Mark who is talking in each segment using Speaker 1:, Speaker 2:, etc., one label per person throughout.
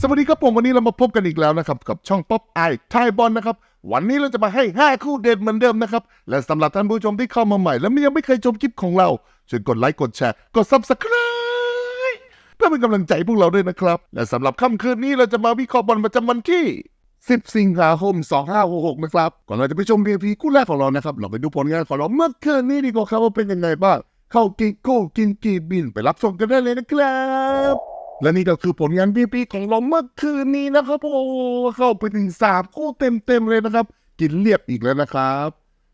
Speaker 1: สวัสดีครับผมวันนี้เรามาพบกันอีกแล้วนะครับ กับช่องป๊อปไอไทยบอลนะครับ วันนี้เราจะมาให้ 5 คู่เด็ดเหมือนเดิมนะครับ และสำหรับท่านผู้ชมที่เข้ามาใหม่ และยังไม่เคยชมคลิปของเราช่วยกดไลค์กดแชร์กด subscribe เพื่อเป็นกำลังใจให้พวกเราด้วยนะครับ และสำหรับค่ำคืนนี้เราจะมาวิเคราะห์บอลประจำวันที่ 10 สิงหาคม 2566 นะครับ ก่อนเราจะไปชม PVP คู่แรกของเรานะครับ เราไปดูผลงานของเราเมื่อคืนนี้ดีกว่าครับว่าเป็นยังไงบ้าง เข้ากินโก้กินกีบินไปรับชมกันได้เลยนะครับ และนี่ก็คือผลงาน PVP ของเราเมื่อคืนนี้นะครับโอ้เข้าไปถึงสามคู่เต็มๆเลยนะครับ กินเรียบอีกแล้วนะครับ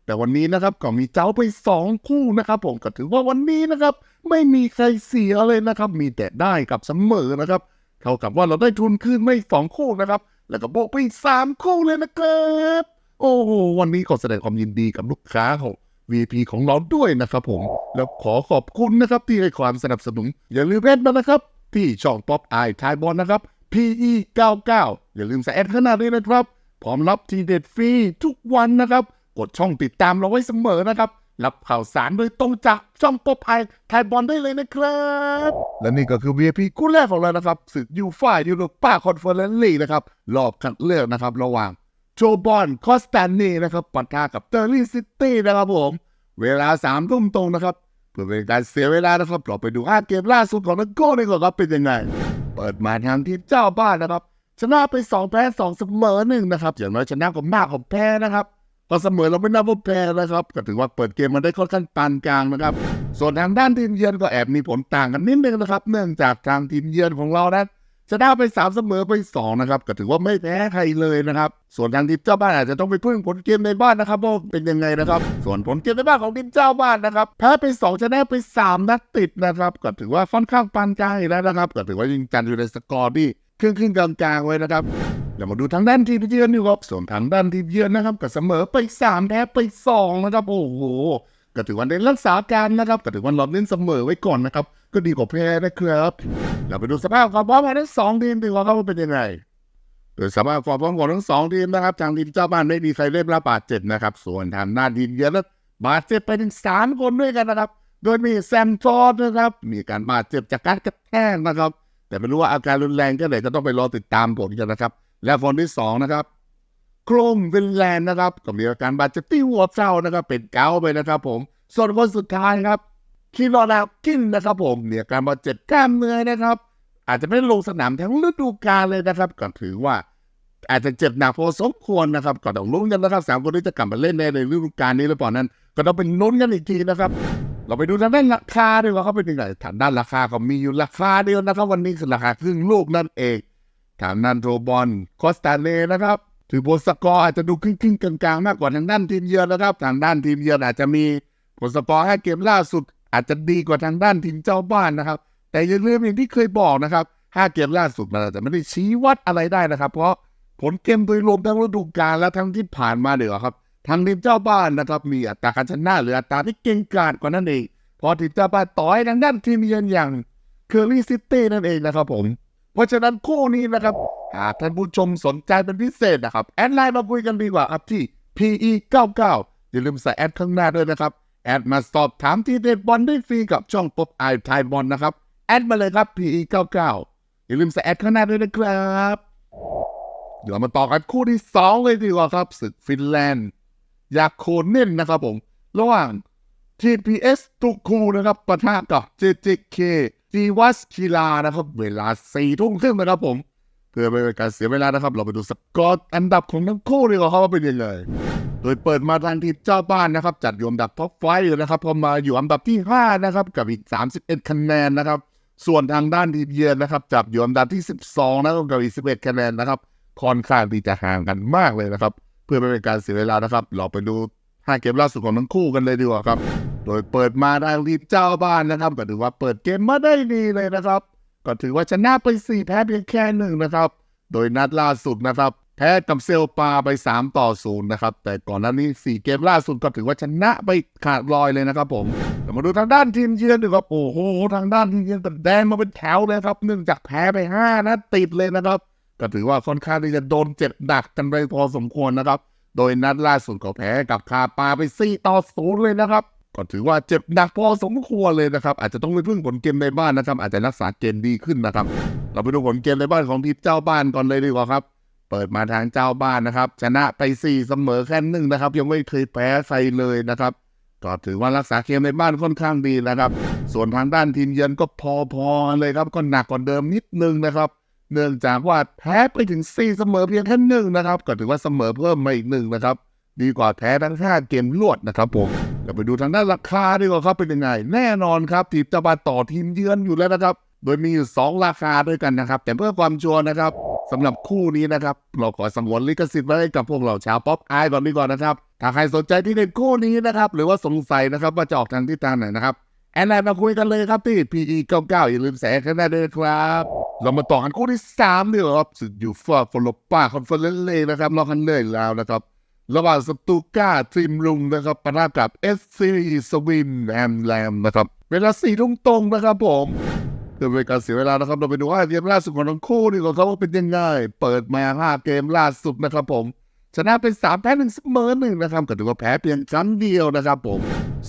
Speaker 1: แต่วันนี้นะครับก็มีเจ้าไปสองคู่นะครับ ผมก็ถือว่าวันนี้นะครับ ไม่มีใครเสียเลยนะครับ มีแต่ได้กับเสมอนะครับเท่ากับว่าเราได้ทุนคืนไม่สองคู่นะครับ แล้วก็โบกไปอีกสามคู่เลยนะครับ โอ้โหวันนี้ขอแสดงความยินดีกับลูกค้าของ VP ของเราด้วยนะครับผม แล้วขอขอบคุณนะครับที่ให้ความสนับสนุน อย่าลืมแอดมานะครับ ที่ช่องป๊อปไอทายบอลนะครับ PE 99 อย่าลืมใส่แอดขนาดด้วยนะครับ พร้อมรับทีเด็ดฟรีทุกวันนะครับ กดช่องติดตามเราไว้เสมอนะครับ รับข่าวสารโดยตรงจากช่องป๊อปไอทายบอลได้เลยนะครับ และนี่ก็คือ VIP คู่แรกของเรานะครับศึกยูฟ่ายูโรป้าคอนเฟอเรนซ์ลีกนะครับรอบคัดเลือกนะครับระหว่าง โจบอนคอสแตนนีนะครับปะทะกับเตอร์ลี่ซิตี้นะครับผม เวลาสามทุ่มตรงนะครับเพื่อเป็นการเสียเวลานะครับเราไปดูห้าเกมล่าสุดของนักโก้ดีกว่าครับเป็นยังไง เปิดมาทางทีมเจ้าบ้านนะครับ ชนะไปสองแพ้สองเสมอหนึ่งนะครับอย่างน้อยชนะก็มากกว่าแพ้นะครับพอเสมอเราไม่นับว่าแพ้นะครับก็ถือว่าเปิดเกมมาได้ค่อนข้างปานกลางนะครับ ส่วนทางด้านทีมเยือนก็แอบมีผลต่างกันนิดนึงนะครับ เนื่องจากทางทีมเยือนของเรานั้น ชนะไปสามเสมอไปสองนะครับ ก็ถือว่าไม่แพ้ใครเลยนะครับ ส่วนทางทีมเจ้าบ้านอาจจะต้องไปพึ่งผลเกมในบ้านนะครับว่าเป็นยังไงนะครับ ส่วนผลเกมในบ้านของทีมเจ้าบ้านนะครับ แพ้ไปสองชนะไปสามนัดติดนะครับ ก็ถือว่าค่อนข้างปานกลางแล้วนะครับ ก็ถือว่ายิงจันอยู่ในสกอร์ที่ครึ่งครึ่งๆกลางๆไว้นะครับเดี๋ยวมาดูทางด้านทีมเยือนดีกว่าส่วนทางด้านทีมเยือนนะครับก็เสมอไปสามแพ้ไปสองนะครับ โอ้โหก็ถือว่าได้รักษาการนะครับก็ถือว่าเราเล่นเสมอไว้ก่อนนะครับ ก็ดีกว่าแพ้นะครับ เราไปดูสภาพความพร้อมของทั้งสองทีมดีกว่าครับว่าเป็นยังไงโดยสภาพความพร้อมของทั้งสองทีมนะครับ ทางทีมเจ้าบ้านไม่มีใครเล่นรับบาดเจ็บนะครับ ส่วนทางด้าทีมเยือนนั้นบาดเจ็บไปถึงสามคนด้วยกันนะครับ โดยมีแซมฟอร์ดนะครับ มีการบาดเจ็บจากการกระแทกนะครับ แต่ไม่รู้ว่าอาการรุนแรงแค่ไหนก็ต้องไปรอติดตามผลกันนะครับ และคนที่สองนะครับโครมวินแลนด์นะครับก็มีอาการบาดเจ็บที่หัวเจ้านะครับ เป็นเกาไปนะครับ ผม ส่วนคนสุดท้ายครับ คีรอนากินนะครับผมมีอาการบาดเจ็บกล้ามเนื้อนะครับ อาจจะไม่ลงสนามทั้งฤดูกาลเลยนะครับก็ถือว่าอาจจะเจ็บหนักพอสมควรนะครับก็ต้องลุ้นกันนะครับสามคนนี้จะกลับมาเล่นในในฤดูกาลนี้หรือเปล่านั้น ก็ต้องเป็นลุ้นกันอีกทีนะครับ เราไปดูทางด้านราคาดีกว่าเขาเป็นยังไงทางด้านราคาก็มีอยู่ราคาเดียวนะครับ วันนี้คือราคาครึ่งลูกนั่นเองทางด้านโทบอลคอสตาเล่นะครับถือบนสกอร์อาจจะดูครึ่งๆกลางๆมากกว่าทางด้านทีมเยือนนะครับ ทางด้านทีมเยือนอาจจะมีผลสกอร์ให้เกมล่าสุด อาจจะดีกว่าทางด้านทีมเจ้าบ้านนะครับ แต่อย่าลืมอย่างที่เคยบอกนะครับห้าเกมล่าสุดมันอาจจะไม่ได้ชี้วัดอะไรได้นะครับ เพราะผลเกมโดยรวมทั้งฤดูกาลและทั้งที่ผ่านมาเดี๋ยวครับทางทีมเจ้าบ้านนะครับ มีอัตราการชนะหรืออัตราที่เก่งกาจกว่านั้นเองพอทีมเจ้าบ้านต่อยทางด้านทีมเยือนอย่างเคอรี่ซิตี้นั่นเองนะครับผม เพราะฉะนั้นคู่นี้นะครับหากท่านผู้ชมสนใจเป็นพิเศษนะครับ แอดไลน์มาคุยกันดีกว่าครับที่ PE 99 อย่าลืมใส่แอดข้างหน้าด้วยนะครับ แอดมาสอบถามที่เด็ดบอลได้ฟรีกับช่องป๊อปไอไทยบอลนะครับ แอดมาเลยครับ PE 99 อย่าลืมใส่แอดข้างหน้าด้วยนะครับเดี๋ยวมาต่อกันคู่ที่สองเลยดีกว่าครับศึกฟินแลนด์อยากโคเน่นนะครับผม ระหว่าง TPS ตุคูนะครับปะทะกับ JJK จีวัสคีลานะครับ เวลาสี่ทุ่มครึ่งนะครับผม เพื่อไม่เป็นการเสียเวลานะครับ เราไปดูสกอร์อันดับของทั้งคู่ดีกว่าครับว่าเป็นยังไงโดยเปิดมาทางทีมเจ้าบ้านนะครับ จัดอยู่อันดับท็อปไฟอยู่นะครับพอมาอยู่อันดับที่ 5 นะครับ กับอีก 31 คะแนนนะครับ ส่วนทางด้านทีมเยือนนะครับ จับอยู่อันดับที่ 12 นะครับกับอีก 11 คะแนนนะครับค่อนข้างที่จะห่างกันมากเลยนะครับ เพื่อไม่เป็นการเสียเวลานะครับ เราไปดูห้าเกมล่าสุดของทั้งคู่กันเลยดีกว่าครับ โดยเปิดมาทางทีมเจ้าบ้านนะครับก็ถือว่าเปิดเกมมาได้ดีเลยนะครับ ก็ถือว่าชนะไป 4 แพ้เพียงแค่หนึ่งนะครับ โดยนัดล่าสุดนะครับ แพ้กับเซลปาไป 3 ต่อ0นะครับ แต่ก่อนหน้านี้ 4 เกมล่าสุดก็ถือว่าชนะไปขาดลอยเลยนะครับผมเรามาดูทางด้านทีมเยือนดีกว่าโอ้โหทางด้านทีมเยือนแต่แดงมาเป็นแถวเลยครับเนื่องจากแพ้ไป5นัดติดเลยนะครับ ก็ถือว่าค่อนข้างที่จะโดนเจ็บหนักกันไปพอสมควรนะครับ โดยนัดล่าสุดก็แพ้กับคาปาไป4ต่อ0เลยนะครับ ก็ถือว่าเจ็บหนักพอสมควรเลยนะครับ อาจจะต้องไปพึ่งผลเกมในบ้านนะครับ อาจจะรักษาเกมดีขึ้นนะครับ เราไปดูผลเกมในบ้านของทีมเจ้าบ้านก่อนเลยดีกว่าครับ เปิดมาทางเจ้าบ้านนะครับ ชนะไป4เสมอแค่หนึ่งนะครับ ยังไม่เคยแพ้ใครเลยนะครับก็ถือว่ารักษาเกมในบ้านค่อนข้างดีนะครับ ส่วนทางด้านทีมเยือนก็พอๆเลยครับ ก็หนักกว่าเดิมนิดนึงนะครับ เนื่องจากว่าแพ้ไปถึง4เสมอเพียงแค่หนึ่งนะครับ ก็ถือว่าเสมอเพิ่มมาอีกหนึ่งนะครับ ดีกว่าแพ้ทั้ง5เกมรวดนะครับผม เดี๋ยวไปดูทางด้านราคาดีกว่าครับเป็นยังไง แน่นอนครับทีมจ้าบ้าต่อทีมเยือนอยู่แล้วนะครับ โดยมีอยู่2ราคาด้วยกันนะครับ แต่เพื่อความชัวร์นะครับสำหรับคู่นี้นะครับ เราขอสงวนลิขสิทธิ์ไว้ให้กับพวกเราชาวป๊อปอายก่อนดีกว่านะครับถ้าใครสนใจที่เด็ดคู่นี้นะครับ หรือว่าสงสัยนะครับว่าจะออกทางทิศทางไหนนะครับแอนไลน์มาคุยกันเลยครับที่ PE 99อย่าลืมแสงกันได้เลยครับ เรามาต่อกันคู่ที่3ดีกว่าครับสึกยูฟ่าฟลอป้าคอนเฟอเรนซ์เลยนะครับรอบคันเลือกแล้วนะครับ ระหว่างสตูก้าทีมลุงนะครับปะทะกับเอสซีสวินแอมแลมนะครับ เวลาสี่ทุ่มตรงนะครับผมเพื่อเป็นการเสียเวลานะครับ เราไปดูว่าเกมล่าสุดของทั้งคู่นี่ก่อนครับว่าเป็นยังไง เปิดมาห้าเกมล่าสุดนะครับผม ชนะเป็นสามแพ้หนึ่งเสมอหนึ่งนะครับก็ถือว่าแพ้เพียงครั้งเดียวนะครับผม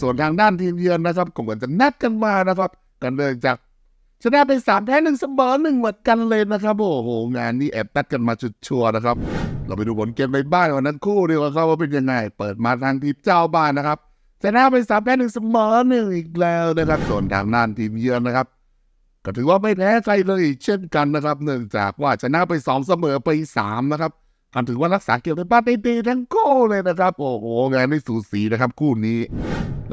Speaker 1: ส่วนทางด้านทีมเยือนนะครับก็เหมือนจะนัดกันมานะครับกันเนื่องจาก ชนะเป็นสามแพ้หนึ่งเสมอหนึ่งเหมือนกันเลยนะครับโอ้โหงานนี้แอบนัดกันมาชุดชัวร์นะครับ เราไปดูผลเกมในบ้านวันนั้นคู่ดีกว่าครับว่าเป็นยังไง เปิดมาทางทีมเจ้าบ้านนะครับชนะเป็นสามแพ้หนึ่งเสมอหนึ่งอีกแล้วนะครับส่วนทางด้านทีมเยือนนะครับ ก็ถือว่าไม่แพ้ใครเลยอีกเช่นกันนะครับเนื่องจากว่าชนะไปสองเสมอไปสามนะครับก็ถือว่ารักษาเกมในบ้านได้ดีทั้งคู่เลยนะครับ โอ้โหงานนี้สูสีนะครับคู่นี้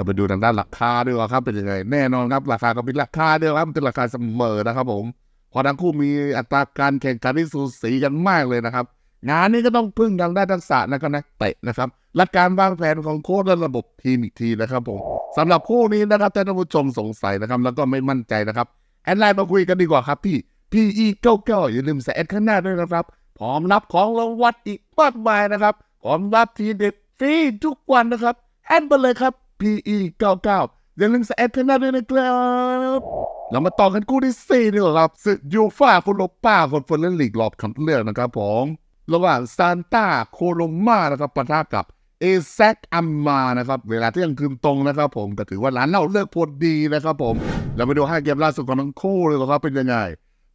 Speaker 1: เราไปดูทางด้านราคาด้วยว่าครับเป็นยังไงแน่นอนครับราคาก็เป็นราคาเดียวครับเป็นราคาเสมอนะครับผมเพอทั้งคู่มีอัตราการแข่งขันที่สูสีกันมากเลยนะครับ งานนี้ก็ต้องพึ่งทางด้านทักษะนะครับนักเตะนะครับและการวางแผนของโค้ชและระบบทีมอีกทีนะครับผมสำหรับคู่นี้นะครับท่านผู้ชมสงสัยนะครับ แล้วก็ไม่มั่นใจนะครับแอดไลน์มาคุยกันดีกว่าครับที่ PE 99อย่าลืมใส่แอดข้างหน้าด้วยนะครับ พร้อมรับของรางวัลอีกมากมายนะครับพร้อมรับทีเด็ดฟรีทุกวันนะครับแอดมาเลยครับ PE 99อย่าลืมใส่แอดข้างหน้าด้วยนะครับเรามาต่อกันคู่ที่สี่ดีกว่ครับศึกยูฟ่าฟุตบอลป้าคนฟุตบอลลีกรอบคัดเลือกนะครับผมระหว่างซานตาโคโลมานะครับปะทะกับเอแซกอัมมานะครับ เวลาเที่ยงคืนตรงนะครับผมก็ถือว่าร้านเราเลือกพอดีนะครับผม เราไปดูห้าเกมล่าสุดของทั้งคู่เลยครับเป็นยังไง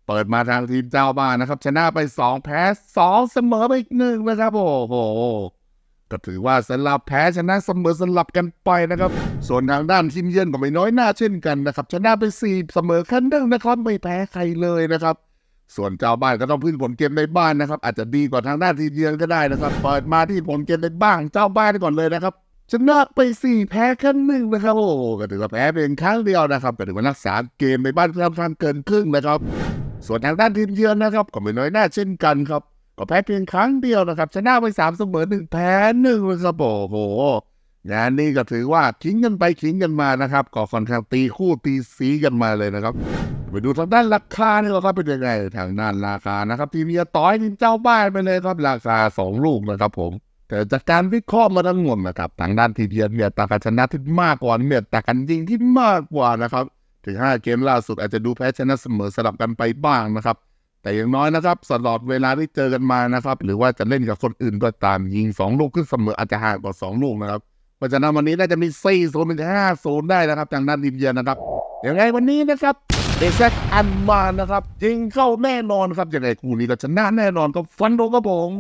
Speaker 1: เปิดมาทางทีมเจ้าบ้านนะครับ ชนะไป 2 แพ้ 2 เสมอไปอีกหนึ่งนะครับโอ้โห ก็ถือว่าสลับแพ้ชนะเสมอสลับกันไปนะครับ ส่วนทางด้านทีมเยือนก็ไม่น้อยหน้าเช่นกันนะครับชนะไป4เสมอแค่หนึ่งนะครับไม่แพ้ใครเลยนะครับ ส่วนเจ้าบ้านก็ต้องพึ่งผลเกมในบ้านนะครับ อาจจะดีกว่าทางด้านทีมเยือนก็ได้นะครับเปิดมาที่ผลเกมในบ้านเจ้าบ้านก่อนเลยนะครับชนะไป4แพ้แค่หนึ่งนะครับโอ้ก็ถือว่าแพ้เพียงครั้งเดียวนะครับก็ถือว่ารักษาเกมในบ้านค่อนข้างเกินครึ่งนะครับ ส่วนทางด้านทีมเยือนนะครับ ก็ไม่น้อยหน้าเช่นกันครับ ก็แพ้เพียงครั้งเดียวนะครับ ชนะไปสามเสมอหนึ่งแพ้หนึ่งเลยครับโอ้โหงานนี้ก็ถือว่าทิ้งกันไปทิ้งกันมานะครับก็ค่อนข้างตีคู่ตีสีกันมาเลยนะครับไปดูทางด้านราคานี่ก็ครับเป็นยังไงทางด้านราคานะครับทีมเมียต้อยทีมเจ้าบ้านไปเลยครับ ราคาสองลูกนะครับผมแต่จากการวิเคราะห์มาทั้งหมดนะครับทางด้านทีมเยือนมีอัตาการชนะที่มากกว่ามีอัตราการยิงที่มากกว่านะครับ ถึง 5 เกมล่าสุดอาจจะดูแพ้ชนะเสมอสลับกันไปบ้างนะครับ แต่อย่างน้อยนะครับตลอดเวลาที่เจอกันมานะครับ หรือว่าจะเล่นกับคนอื่นก็ตามยิง2ลูกขึ้นเสมออาจจะห่างกว่า2ลูกนะครับเพราะฉะนั้นวันนี้น่าจะมี4โซนเป็น5โซนได้นะครับทางด้านทีมเยือนนะครับยังไงวันนี้นะครับเดซักอันมานะครับยิงเข้าแน่นอนครับยังไงคู่นี้ก็ชนะแน่นอนครับฟันโดครับผม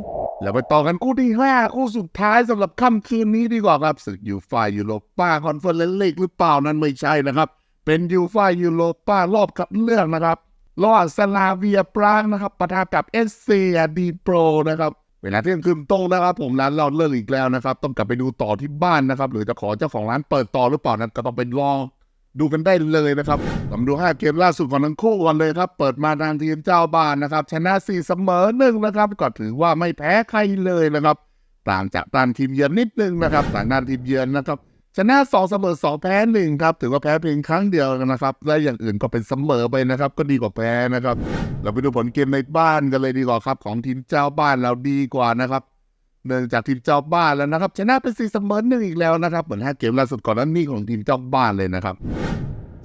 Speaker 1: แล้วไปต่อกันคู่ที่ห้าคู่สุดท้ายสำหรับค่ำคืนนี้ดีกว่าครับศึกยูฟ่ายูโรป้าคอนเฟอเรนซ์ลีกหรือเปล่านั้นไม่ใช่นะครับ เป็นยูฟ่ายูโรป้ารอบคัดเลือกนะครับ ระหว่างสลาเวียปรางนะครับปะทะกับเอสเซียดีโปรนะครับเวลาเที่ยงคืนตรงนะครับ ผมร้านเราเลิกอีกแล้วนะครับ ต้องกลับไปดูต่อที่บ้านนะครับ หรือจะขอเจ้าของร้านเปิดต่อหรือเปล่านั้นก็ต้องไปลอดูกันได้เลยนะครับผมดูห้าเกมล่าสุดของทั้งคู่กันเลยครับ เปิดมาทางทีมเจ้าบ้านนะครับ ชนะสี่เสมอหนึ่งนะครับก็ถือว่าไม่แพ้ใครเลยนะครับ ต่างจากด้านทีมเยือนนิดนึงนะครับต่างด้านทีมเยือนนะครับ ชนะสองเสมอสองแพ้หนึ่งครับ ถือว่าแพ้เพียงครั้งเดียวนะครับ และอย่างอื่นก็เป็นเสมอไปนะครับ ก็ดีกว่าแพ้นะครับ เราไปดูผลเกมในบ้านกันเลยดีกว่าครับ ของทีมเจ้าบ้านเราดีกว่านะครับ เนื่องจากทีมเจ้าบ้านแล้วนะครับ ชนะเป็นสี่เสมอหนึ่งอีกแล้วนะครับ เหมือนห้าเกมล่าสุดก่อนนั้นนี่ของทีมเจ้าบ้านเลยนะครับ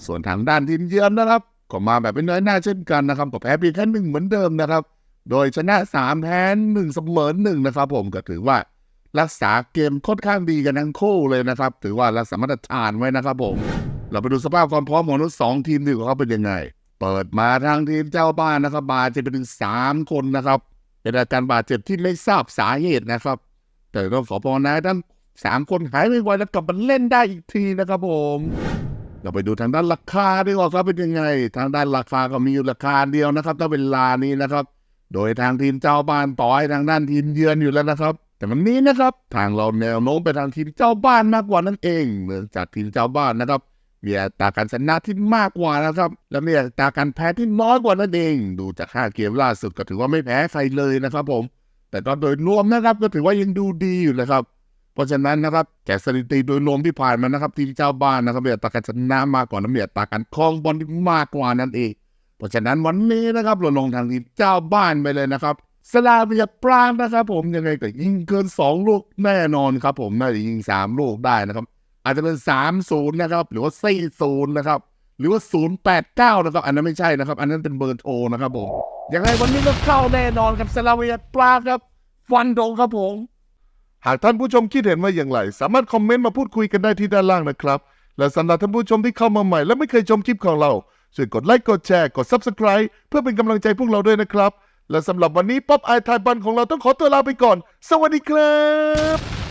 Speaker 1: ส่วนทางด้านทีมเยือนนะครับก็มาแบบเป็นน้อยหน้าเช่นกันนะครับก็แพ้เพียงแค่หนึ่งเหมือนเดิมนะครับ โดยชนะสามแพ้หนึ่งเสมอหนึ่งนะครับ ผมก็ถือว่า รักษาเกมค่อนข้างดีกันทั้งคู่เลยนะครับ ถือว่ารักษามาตรฐานไว้นะครับผม เราไปดูสภาพความพร้อมของทั้งสองทีมดีกว่าเขาเป็นยังไง เปิดมาทางทีมเจ้าบ้านนะครับ บาดเจ็บไปถึงสามคนนะครับเป็นอาการบาดเจ็บที่ไม่ทราบสาเหตุนะครับ แต่ก็ขอภาวนาให้ท่านสามคนหายไวแล้วกลับมาเล่นได้อีกทีนะครับผม เราไปดูทางด้านราคาดีกว่าครับเป็นยังไง ทางด้านราคาก็มีอยู่ราคาเดียวนะครับถ้าเวลานี้นะครับ โดยทางทีมเจ้าบ้านต่อให้ทางด้านทีมเยือนอยู่แล้วนะครับ แต่วันนี้นะครับทางเราแนวโน้มไปทางทีมเจ้าบ้านมากกว่านั่นเองเนื่องจากทีมเจ้าบ้านนะครับมีอัตราการชนะที่มากกว่านะครับ และมีอัตราการแพ้ที่น้อยกว่านั่นเอง ดูจากห้าเกมล่าสุดก็ถือว่าไม่แพ้ใครเลยนะครับผม แต่ก็โดยรวมนะครับก็ถือว่ายังดูดีอยู่นะครับ เพราะฉะนั้นนะครับจากสถิติโดยรวมที่ผ่านมานะครับ ทีมเจ้าบ้านนะครับมีอัตราการชนะมากกว่าและมีอัตราการครองบอลที่มากกว่านั่นเอง เพราะฉะนั้นวันนี้นะครับเราลงทางทีมเจ้าบ้านไปเลยนะครับ สลาเวียปรางนะครับผมยังไงก็ยิงเกินสองลูกแน่นอนครับ ผมน่าจะยิงสามลูกได้นะครับ อาจจะเป็นสามศูนย์นะครับ หรือว่าสี่ศูนย์นะครับ หรือว่าศูนย์แปดเก้านะครับ อันนั้นไม่ใช่นะครับ อันนั้นเป็นเบอร์โทรนะครับผมยังไงวันนี้ก็เข้าแน่นอนกับสลาเวียปรางครับฟันดงครับผมหากท่านผู้ชมคิดเห็นว่าอย่างไร สามารถคอมเมนต์มาพูดคุยกันได้ที่ด้านล่างนะครับ และสำหรับท่านผู้ชมที่เข้ามาใหม่ และไม่เคยชมคลิปของเราช่วยกดไลค์กดแชร์กด Subscribe เพื่อเป็นกำลังใจพวกเราด้วยนะครับ และสำหรับวันนี้ป๊อปไอทายบันของเราต้องขอตัวลาไปก่อน สวัสดีครับ